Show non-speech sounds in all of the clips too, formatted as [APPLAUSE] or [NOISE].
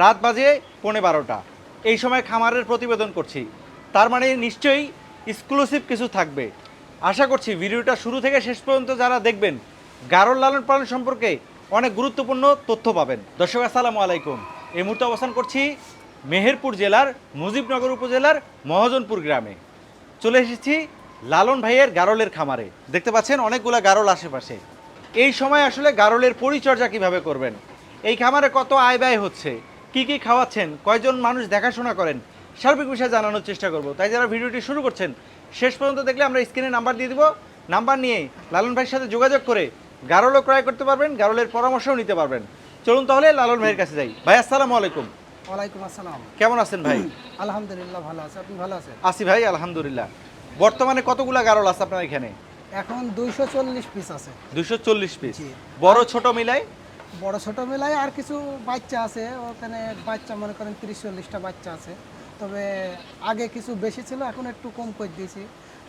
রাত বাজে পৌনে বারোটা। এই সময় খামারের প্রতিবেদন করছি। তার মানে নিশ্চয়ই এক্সক্লুসিভ কিছু থাকবে। আশা করছি ভিডিওটা শুরু থেকে শেষ পর্যন্ত যারা দেখবেন গারল লালন পালন সম্পর্কে অনেক গুরুত্বপূর্ণ তথ্য পাবেন। দর্শক, আসসালামু আলাইকুম। এই মুহূর্তে অবস্থান করছি মেহেরপুর জেলার মুজিবনগর উপজেলার মহাজনপুর গ্রামে। চলে এসেছি লালন ভাইয়ের গারলের খামারে। দেখতে পাচ্ছেন অনেকগুলো গারল আশেপাশে। এই সময় আসলে গারলের পরিচর্যা কীভাবে করবেন? এই খামারে কত আয় ব্যয় হচ্ছে? কি কি খাওয়াচ্ছেন? কয়জন মানুষ দেখাশোনা করেন? সার্বিক বিষয়ে জানানোর চেষ্টা করব। তাই যারা ভিডিওটি শুরু করছেন শেষ পর্যন্ত দেখলে আমরা স্ক্রিনে নাম্বার দিয়ে দিব। নাম্বার নিয়ে লালন ভাইয়ের সাথে যোগাযোগ করে গারলও ক্রয় করতে পারবেন গারলের পরামর্শও নিতে পারবেন। চলুন তাহলে লালন ভাইয়ের কাছে যাই। ভাই আসসালামু আলাইকুম। ওয়ালাইকুম আসসালাম। কেমন আছেন ভাই? [CLEARS THROAT] আলহামদুলিল্লাহ ভালো আছে। আপনি ভালো আছেন? আসি ভাই আলহামদুলিল্লাহ। বর্তমানে কতগুলা গারল আছে আপনার এখানে? এখন দুইশো চল্লিশ পিস আছে। দুশো চল্লিশ পিস বড় ছোট মিলাই বড় ছোট মেলায় আর কিছু বাচ্চা আছে ওখানে বাচ্চা মনে করেন তিরিশ চল্লিশটা বাচ্চা আছে। তবে আগে কিছু বেশি ছিল এখন একটু কম করে দিয়েছি।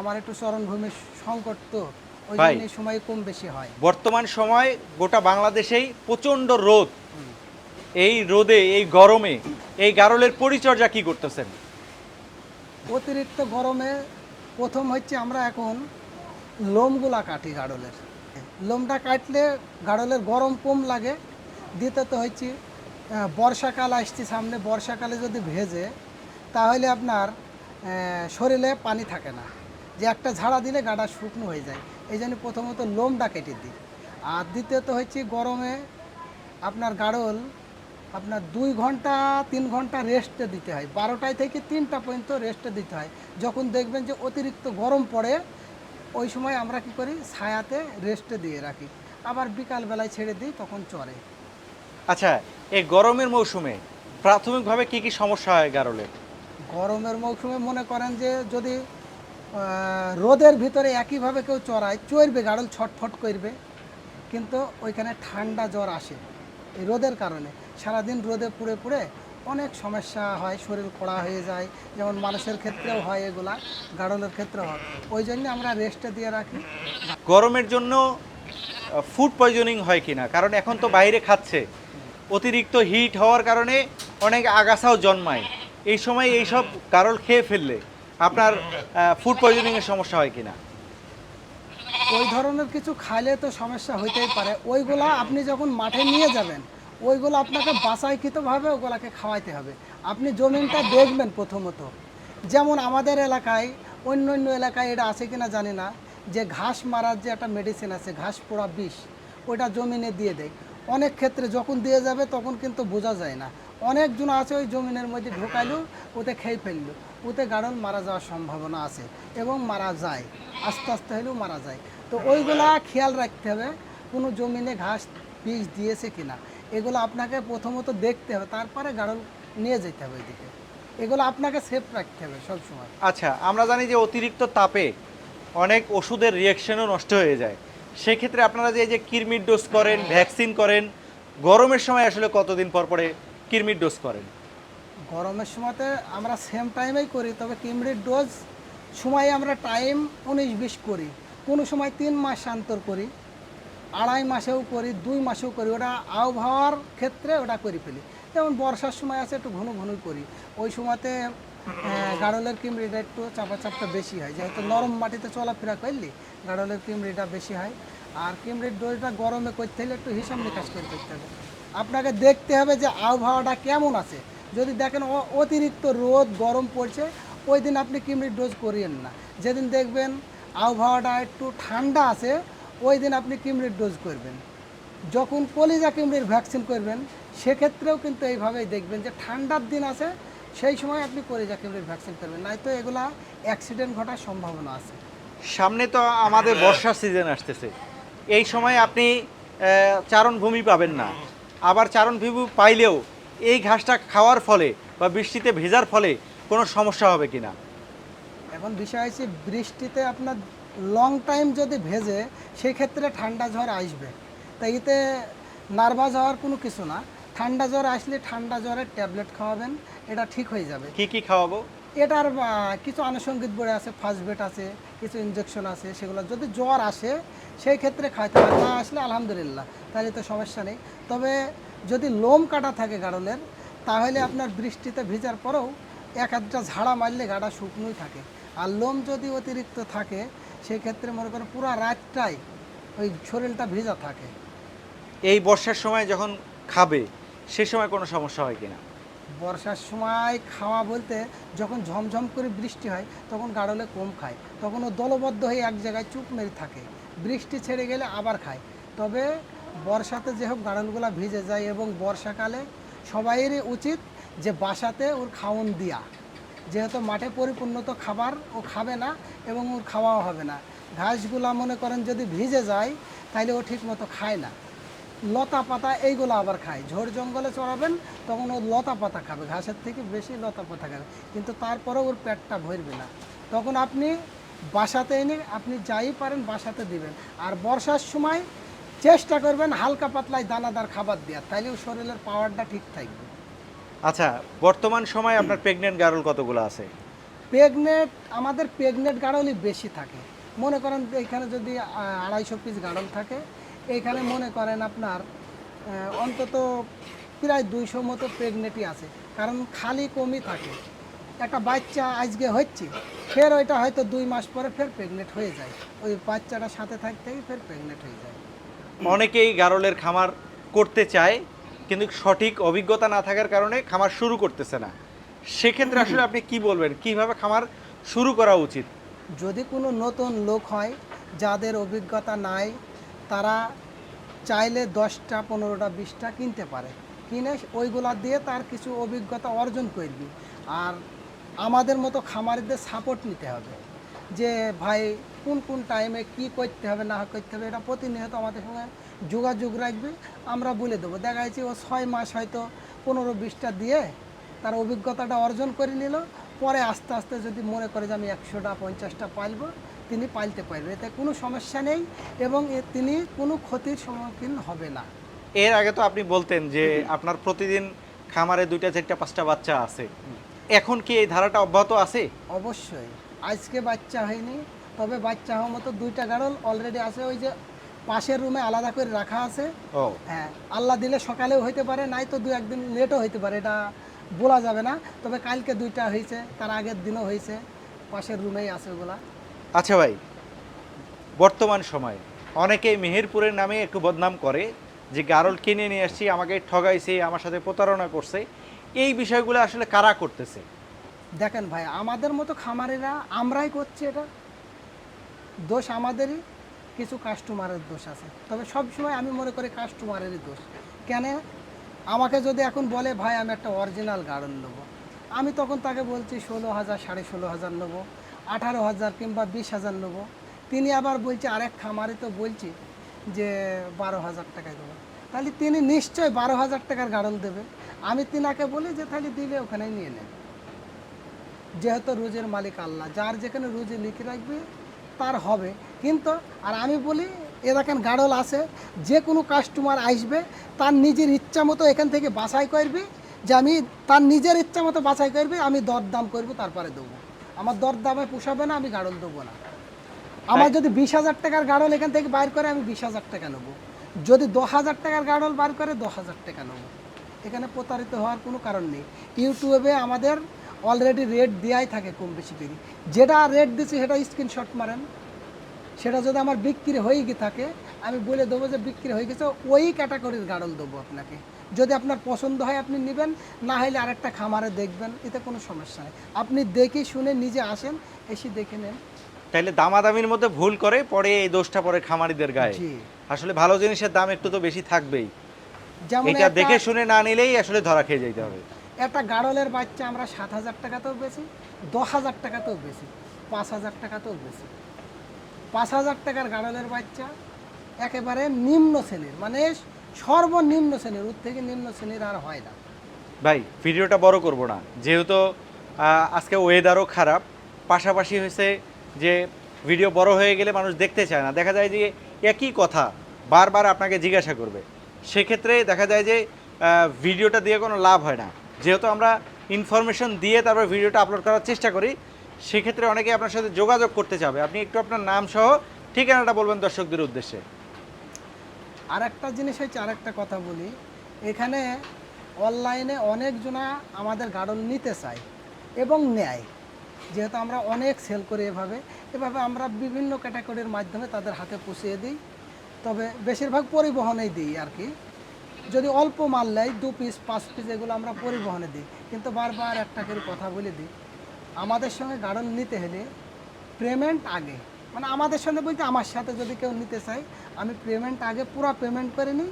আমার একটু চরণভূমির সংকট তো ওই জন্য সময় কম বেশি হয়। বর্তমান সময় গোটা বাংলাদেশেই প্রচণ্ড রোদ। এই রোদে এই গরমে এই গারলের পরিচর্যা কি করতেছেন? অতিরিক্ত গরমে প্রথম হচ্ছে আমরা এখন লোমগুলা কাটি গাড়লের লোমটা কাটলে গাড়লের গরম কম লাগে। দ্বিতীয়ত হচ্ছে বর্ষাকাল আসছে সামনে, বর্ষাকালে যদি ভেজে, তাহলে আপনার শরীরে পানি থাকে না। যে একটা ঝাড়া দিলে গাডা শুকনো হয়ে যায়। এই জন্য প্রথমত লোমটা কেটে দিই। আর দ্বিতীয়ত হচ্ছে গরমে আপনার গাড়ল, আপনার দুই ঘণ্টা, তিন ঘণ্টা রেস্টে দিতে হয়। বারোটায় থেকে তিনটা পর্যন্ত রেস্টে দিতে হয়। যখন দেখবেন যে অতিরিক্ত গরম পড়ে ওই সময় আমরা কি করি? ছায়াতে রেস্টে দিয়ে রাখি। আবার বিকালবেলায় ছেড়ে দিই তখন চরে আচ্ছা এই গরমের মৌসুমে প্রাথমিকভাবে কি কি সমস্যা হয় গারলের গরমের মৌসুমে মনে করেন যে যদি রোদের ভিতরে একইভাবে কেউ চড়ায় চড়বে গাড়ল ছটফট করবে। কিন্তু ওইখানে ঠান্ডা জ্বর আসে এই রোদের কারণে। সারাদিন রোদে পুড়ে পুড়ে অনেক সমস্যা হয় শরীর কড়া হয়ে যায় যেমন মানুষের ক্ষেত্রেও হয় এগুলা গাড়লের ক্ষেত্রেও হয়। ওই জন্য আমরা রেস্টে দিয়ে রাখি। গরমের জন্য ফুড পয়জনিং হয় কিনা? কারণ এখন তো বাইরে খাচ্ছে। অতিরিক্ত হিট হওয়ার কারণে অনেক আগাছাও জন্মায়। এই সময় এইসব গারল খেয়ে ফেললে আপনার ফুড পয়জনিংয়ের সমস্যা হয় কিনা? ওই ধরনের কিছু খাইলে তো সমস্যা হইতেই পারে। ওইগুলা আপনি যখন মাঠে নিয়ে যাবেন ওইগুলো আপনাকে বাসাইকৃতভাবে ওগুলাকে খাওয়াইতে হবে। আপনি জমিনটা দেখবেন প্রথমত। যেমন আমাদের এলাকায় অন্য অন্য এলাকায় এটা আছে কিনা জানি না, যে ঘাস মারার যে একটা মেডিসিন আছে, ঘাস পোড়া বিষ, ওইটা জমিনে দিয়ে দেয়। অনেক ক্ষেত্রে যখন দিয়ে যাবে তখন কিন্তু বোঝা যায় না। অনেকজন আছে ওই জমিনের মধ্যে ঢোকাইলো, ওতে খেয়ে ফেলল। ওতে গাড়ল মারা যাওয়ার সম্ভাবনা আছে এবং মারা যায়। আস্তে আস্তে হলেও মারা যায়। তো ওইগুলা খেয়াল রাখতে হবে, কোনো জমিনে ঘাস বিষ দিয়েছে কিনা। এগুলো আপনাকে প্রথমত দেখতে হবে তারপরে গাড়ল নিয়ে যেতে হবে এদিকে। এগুলো আপনাকে সেফ রাখতে হবে সবসময়। আচ্ছা আমরা জানি যে অতিরিক্ত তাপে অনেক ওষুধের রিয়াকশনও নষ্ট হয়ে যায়। সেক্ষেত্রে আপনারা যে এই যে কিরমির ডোজ করেন ভ্যাকসিন করেন গরমের সময় আসলে কতদিন পর পরে কিরমির ডোজ করেন? গরমের সময়তে আমরা সেম টাইমেই করি তবে কিমড়ির ডোজ সময় আমরা টাইম উনিশ বিশ করি। কোনো সময় তিন মাস অন্তর করি। আড়াই মাসেও করি, দুই মাসেও করি, ওটা আবহাওয়ার ক্ষেত্রে ওটা করে ফেলি। যেমন বর্ষার সময় আছে একটু ঘন ঘনই করি। ওই সময়তে গাড়লের কিমড়িটা একটু চাপা চাপটা বেশি হয়। যেহেতু নরম মাটিতে চলাফেরা করলি গাড়লের কিমড়িটা বেশি হয়। আর কিমড়ির ডোজটা গরমে করতে হলে একটু হিসাব নিকাশ করে করতে হবে। আপনাকে দেখতে হবে যে আবহাওয়াটা কেমন আছে। যদি দেখেন অতিরিক্ত রোদ, গরম পড়ছে, ওই দিন আপনি কিমড়ির ডোজ করিয়েন না। যেদিন দেখবেন আবহাওয়াটা একটু ঠান্ডা আছে ওই দিন আপনি কিমড়ির ডোজ করবেন। যখন কলিজা কিমড়ির ভ্যাকসিন করবেন সেক্ষেত্রেও কিন্তু এইভাবেই দেখবেন যে ঠান্ডার দিন আছে সেই সময় আপনি কলিজা কিমড়ির ভ্যাকসিন করবেন। নয়তো এগুলা অ্যাক্সিডেন্ট ঘটার সম্ভাবনা আছে। সামনে তো আমাদের বর্ষার সিজন আসতেছে। এই সময় আপনি চারণভূমি পাবেন না। আবার চারণভূমি পাইলেও এই ঘাসটা খাওয়ার ফলে বা বৃষ্টিতে ভেজার ফলে কোনো সমস্যা হবে কি না এখন বিষয় হচ্ছে বৃষ্টিতে আপনার লং টাইম যদি ভেজে সেই ক্ষেত্রে ঠান্ডা জ্বর আসবে। তাই এতে নার্ভাস হওয়ার কোনো কিছু না। ঠান্ডা জ্বর আসলে ঠান্ডা জ্বরের ট্যাবলেট খাওয়াবেন এটা ঠিক হয়ে যাবে। কি কি খাওয়াবো? এটার কিছু আনুষঙ্গিক বড়ে আছে ফার্স্ট বেড আছে কিছু ইনজেকশন আছে সেগুলো যদি জ্বর আসে সেই ক্ষেত্রে খাইতে পারে না আসলে আলহামদুলিল্লাহ তাহলে তো সমস্যা নেই। তবে যদি লোম কাটা থাকে গাড়লের তাহলে আপনার বৃষ্টিতে ভেজার পরেও এক আধটা ঝাড়া মারলে গাটা শুকনোই থাকে। আর লোম যদি অতিরিক্ত থাকে সেক্ষেত্রে মনে করেন পুরো রাতটাই ওই শরীরটা ভেজা থাকে। এই বর্ষার সময় যখন খাবে সে সময় কোনো সমস্যা হয় কিনা? বর্ষার সময় খাওয়া বলতে যখন ঝমঝম করে বৃষ্টি হয় তখন গাড়লে কম খায়। তখন ও দলবদ্ধ হয়ে এক জায়গায় চুপ মেরে থাকে। বৃষ্টি ছেড়ে গেলে আবার খায়। তবে বর্ষাতে যে হোক গাড়লগুলো ভিজে যায় এবং বর্ষাকালে সবাইয়েরই উচিত যে বাসাতে ওর খাওয়ন দিয়া। যেহেতু মাঠে পরিপূর্ণ তো খাবার ও খাবে না এবং ওর খাওয়াও হবে না। ঘাসগুলা মনে করেন যদি ভিজে যায় তাহলে ও ঠিক মতো খায় না। লতা পাতা এইগুলো আবার খায়। ঝোড় জঙ্গলে চড়াবেন, তখন ও লতা পাতা খাবে। ঘাসের থেকে বেশি লতা পাতা খাবে। কিন্তু তারপরেও ওর পেটটা ভরবে না। তখন আপনি বাসাতে এনে আপনি যাই পারেন, বাসাতে দিবেন। আর বর্ষার সময় চেষ্টা করবেন হালকা পাতলায় দানাদার খাবার দেওয়ার। তাইলে শরীরের পাওয়ারটা ঠিক থাকবে। আচ্ছা বর্তমান সময় আপনার প্রেগনেন্ট গারল কতগুলো আছে? প্রেগনেন্ট আমাদের প্রেগনেন্ট গাড়লই বেশি থাকে। মনে করেন এখানে যদি আড়াইশো পিস গাড়ল থাকে এইখানে মনে করেন আপনার অন্তত প্রায় দুইশো মতো প্রেগনেন্টই আছে। কারণ খালি কমই থাকে। একটা বাচ্চা আজকে হচ্ছে ফের ওইটা হয়তো দুই মাস পরে ফের প্রেগনেন্ট হয়ে যায়। ওই বাচ্চাটা সাথে থাকতেই ফের প্রেগনেন্ট হয়ে যায়। অনেকেই গারলের খামার করতে চায় কিন্তু সঠিক অভিজ্ঞতা না থাকার কারণে খামার শুরু করতেছে না। সেক্ষেত্রে আসলে আপনি কি বলবেন? কীভাবে খামার শুরু করা উচিত? যদি কোনো নতুন লোক হয় যাদের অভিজ্ঞতা নাই, তারা চাইলে দশটা, পনেরোটা, বিশটা কিনতে পারে। কিনে ওইগুলা দিয়ে তার কিছু অভিজ্ঞতা অর্জন করবি। আর আমাদের মতো খামারিদের সাপোর্ট নিতে হবে। যে ভাই কোন কোন টাইমে কি করতে হবে না করতে হবে এটা প্রতিনিয়ত আমাদের সঙ্গে যোগাযোগ রাখবে। আমরা বলে দেবো। দেখা যাচ্ছে ও ছয় মাস হয়তো পনেরো বিশটা দিয়ে তার অভিজ্ঞতাটা অর্জন করে নিল। পরে আস্তে আস্তে যদি মনে করে যে আমি একশোটা পঞ্চাশটা পালবো তিনি পালতে পারবে। এতে কোনো সমস্যা নেই এবং এ তিনি কোনো ক্ষতির সম্মুখীন হবে না। এর আগে তো আপনি বলতেন যে আপনার প্রতিদিন খামারে দুইটা চারটা পাঁচটা বাচ্চা আছে। এখন কি এই ধারাটা অব্যাহত আছে? অবশ্যই। আজকে বাচ্চা হয়নি তবে বাচ্চা হওয়ার মতো দুইটা গাড়ল অলরেডি আছে ওই যে পাশের রুমে আলাদা করে রাখা আছে। ও। হ্যাঁ আল্লাহ দিলে সকালেও হইতে পারে নাই তো দু একদিন লেটও হইতে পারে এটা বলা যাবে না। তবে কালকে দুইটা হয়েছে তার আগের দিনও হয়েছে পাশের রুমেই আছে ওগুলা। আচ্ছা ভাই বর্তমান সময়ে অনেকেই মেহেরপুরের নামে একটু বদনাম করে যে গারল কিনে নিয়ে আসছি আমাকে ঠগাইছে আমার সাথে প্রতারণা করছে এই বিষয়গুলো আসলে কারা করতেছে? দেখেন ভাই, আমাদের মতো খামারেরা আমরাই করছি এটা। দোষ আমাদেরই, কিছু কাস্টমারের দোষ আছে। তবে সব সময় আমি মনে করি কাস্টমারেরই দোষ। কেন? আমাকে যদি এখন বলে, ভাই, আমি একটা অরিজিনাল গার্ডেন নেব। আমি তখন তাকে বলছি, ষোলো হাজার, সাড়ে ষোলো হাজার নেব, আঠারো হাজার কিংবা বিশ হাজার নেব। তিনি আবার বলছে, আরেক খামারে তো বলছি যে, বারো হাজার টাকায় দেবো। তাহলে তিনি নিশ্চয়ই বারো হাজার টাকার গাড়ল দেবে। আমি তিনাকে বলি যে, তাহলে দিলে ওখানে নিয়ে নেবে। যেহেতু রোজের মালিক আল্লাহ যার যেখানে রোজে লিখে রাখবে তার হবে। কিন্তু আর আমি বলি এ দেখেন গাড়ল আছে যে কোনো কাস্টমার আসবে তার নিজের ইচ্ছা মতো এখান থেকে বাছাই করবি যে আমি তার নিজের ইচ্ছা মতো বাছাই করবি আমি দরদাম করব তারপরে দেবো। আমার দরদামে পোষাবে না আমি গাড়ল দেবো না। আমার যদি বিশ হাজার টাকার গাড়ল এখান থেকে বাইর করে আমি বিশ হাজার টাকা নেব। যদি দশ হাজার টাকার গাড়ল বার করে দশ হাজার টাকা নেব। এখানে প্রতারিত হওয়ার কোনো কারণ নেই। ইউটিউবে আমাদের অলরেডি রেট দেওয়াই থাকে কম বেশি করে যেটা রেট দিচ্ছি সেটা স্ক্রিনশট মারেন। সেটা যদি আমার বিক্রি হয়ে গিয়ে থাকে আমি বলে দেবো যে বিক্রি হয়ে গেছে ওই ক্যাটাগরির গাড়ল দেবো আপনাকে। যদি আপনার পছন্দ হয় আপনি নেবেন না হলে আরেকটা খামারে দেখবেন এতে কোনো সমস্যা নেই। আপনি দেখে শুনে নিজে আসেন এসে দেখে নেন। তাইলে দামাদামির মধ্যে ভুল করে পরে এই দোষটা পরে খামারিদের গায়ে। আসলে ভালো জিনিসের দাম একটু তো বেশি থাকবেই। যেমন এটা দেখে শুনে না নিলেই আসলে ধরা খেয়ে যেতে হবে। একটা গাড়লের বাচ্চা আমরা সাত হাজার টাকাতেও বেশি দশ হাজার টাকাতেও বেশি পাঁচ হাজার টাকাতেও বেশি পাঁচ হাজার টাকার গাড়লের বাচ্চা একেবারে নিম্ন শ্রেণির মানে সর্বনিম্ন শ্রেণির, ওর থেকে নিম্ন শ্রেণির আর হয় না। ভাই, ভিডিওটা বড় করব না। যেহেতু আজকে ওয়েদারও খারাপ, পাশাপাশি হয়েছে যে ভিডিও বড় হয়ে গেলে মানুষ দেখতে চায় না। দেখা যায় যে একই কথা বারবার আপনাকে জিজ্ঞাসা করবে। সেক্ষেত্রে দেখা যায় যে ভিডিওটা দিয়ে কোনো লাভ হয় না। যেহেতু আমরা ইনফরমেশন দিয়ে তারপর ভিডিওটা আপলোড করার চেষ্টা করি, সেক্ষেত্রে অনেকে আপনার সাথে যোগাযোগ করতে চাবে। আপনি একটু আপনার নাম সহ ঠিকানাটা বলবেন দর্শকদের উদ্দেশ্যে। আর একটা জিনিস হচ্ছে আর একটা কথা বলি। এখানে অনলাইনে অনেকজনা আমাদের গাড়ল নিতে চায় এবং নেয়। যেহেতু আমরা অনেক সেল করি এভাবে এভাবে আমরা বিভিন্ন ক্যাটাগরির মাধ্যমে তাদের হাতে পুষিয়ে দিই। তবে বেশিরভাগ পরিবহনেই দিই আর কি। যদি অল্প মাল নেয়, দু পিস পাঁচ পিস এগুলো আমরা পরিবহনে দিই। কিন্তু বারবার একটা করে কথা বলে দিই, আমাদের সঙ্গে গাড়ল নিতে হলে পেমেন্ট আগে। মানে আমাদের সঙ্গে বলতে আমার সাথে যদি কেউ নিতে চায়, আমি পেমেন্ট আগে পুরো পেমেন্ট করে নিই,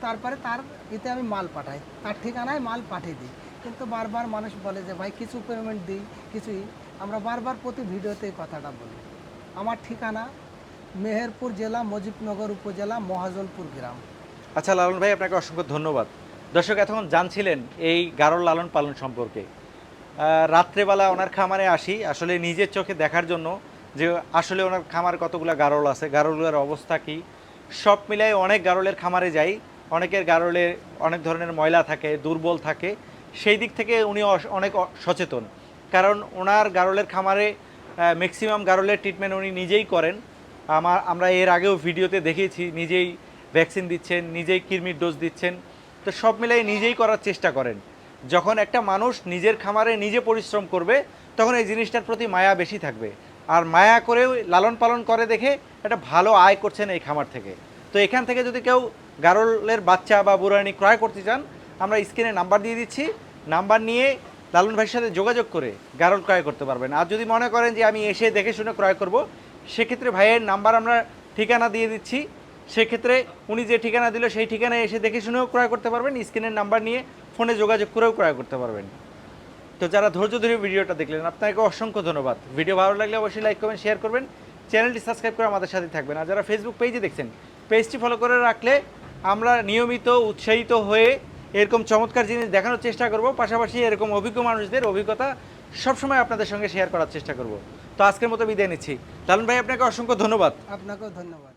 তারপরে তার এতে আমি মাল পাঠাই। তার ঠিকানায় মাল পাঠিয়ে দিই। কিন্তু বারবার মানুষ বলে যে, ভাই, কিছু পেমেন্ট দিই, কিছুই। আমরা বারবার প্রতি ভিডিওতে কথাটা বলি। আমার ঠিকানা মেহেরপুর জেলা, মজিবনগর উপজেলা, মহাজনপুর গ্রাম। আচ্ছা লালন ভাই, আপনাকে অসংখ্য ধন্যবাদ। দর্শক, এতক্ষণ জানছিলেন এই গারল লালন পালন সম্পর্কে। রাত্রেবেলা ওনার খামারে আসি, আসলে নিজের চোখে দেখার জন্য যে আসলে ওনার খামার কতগুলো গারল আছে গারলগুলোর অবস্থা কি? সব মিলাই অনেক গারলের খামারে যাই, অনেকের গারলে অনেক ধরনের ময়লা থাকে, দুর্বল থাকে। সেই দিক থেকে উনি অনেক সচেতন। কারণ ওনার গারলের খামারে ম্যাক্সিমাম গারলের ট্রিটমেন্ট উনি নিজেই করেন। আমার আমরা এর আগেও ভিডিওতে দেখিয়েছি নিজেই ভ্যাকসিন দিচ্ছেন, নিজেই কৃমির ডোজ দিচ্ছেন। তো সব মিলাই নিজেই করার চেষ্টা করেন। যখন একটা মানুষ নিজের খামারে নিজে পরিশ্রম করবে, তখন এই জিনিসটার প্রতি মায়া বেশি থাকবে। আর মায়া করেও লালন পালন করে দেখে একটা ভালো আয় করছেন এই খামার থেকে। তো এখান থেকে যদি কেউ গারলের বাচ্চা বা বুড়ানি ক্রয় করতে চান, আমরা স্ক্রিনে নাম্বার দিয়ে দিচ্ছি। নাম্বার নিয়ে লালন ভাইয়ের সাথে যোগাযোগ করে গারল ক্রয় করতে পারবেন। আর যদি মনে করেন যে আমি এসে দেখে শুনে ক্রয় করব, সেক্ষেত্রে ভাইয়ের নাম্বার আমরা ঠিকানা দিয়ে দিচ্ছি। সেক্ষেত্রে উনি যে ঠিকানা দিল সেই ঠিকানায় এসে দেখে শুনেও ক্রয় করতে পারবেন, স্ক্রিনের নাম্বার নিয়ে ফোনে যোগাযোগ করেও ক্রয় করতে পারবেন। তো যারা ধৈর্য ধরে ভিডিওটা দেখলেন, আপনাকে অসংখ্য ধন্যবাদ। ভিডিও ভালো লাগলে অবশ্যই লাইক করবেন শেয়ার করবেন। চ্যানেলটি সাবস্ক্রাইব করে আমাদের সাথে থাকবেন। আর যারা ফেসবুক পেজে দেখছেন পেজটি ফলো করে রাখলে আমরা নিয়মিত উৎসাহিত হয়ে এরকম চমৎকার জিনিস দেখানোর চেষ্টা করব। পাশাপাশি এরকম অভিজ্ঞ মানুষদের অভিজ্ঞতা সবসময় আপনাদের সঙ্গে শেয়ার করার চেষ্টা করব। তো আজকের মতো বিদায় নিচ্ছি। লালন ভাই, আপনাকে অসংখ্য ধন্যবাদ। আপনাকেও ধন্যবাদ।